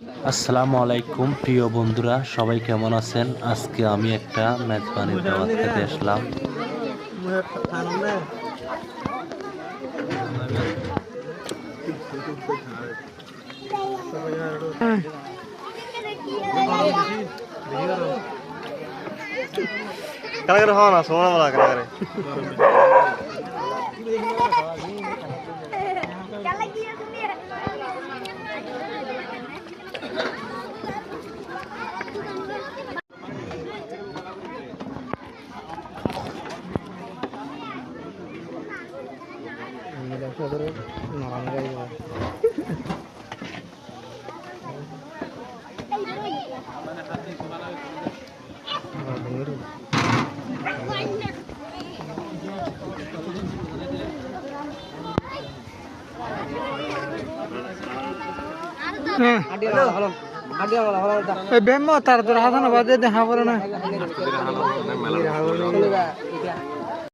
আসসালামু আলাইকুম প্রিয় বন্ধুরা সবাই কেমন আছেন? আজকে আমি একটা মেজবানির দাওয়াত খেতে আসলাম। কারাগারে হওয়া না সোনা বলা কারাগারে বেম্ম তার তোর হাসানো বাদে দেখা পড়ে না।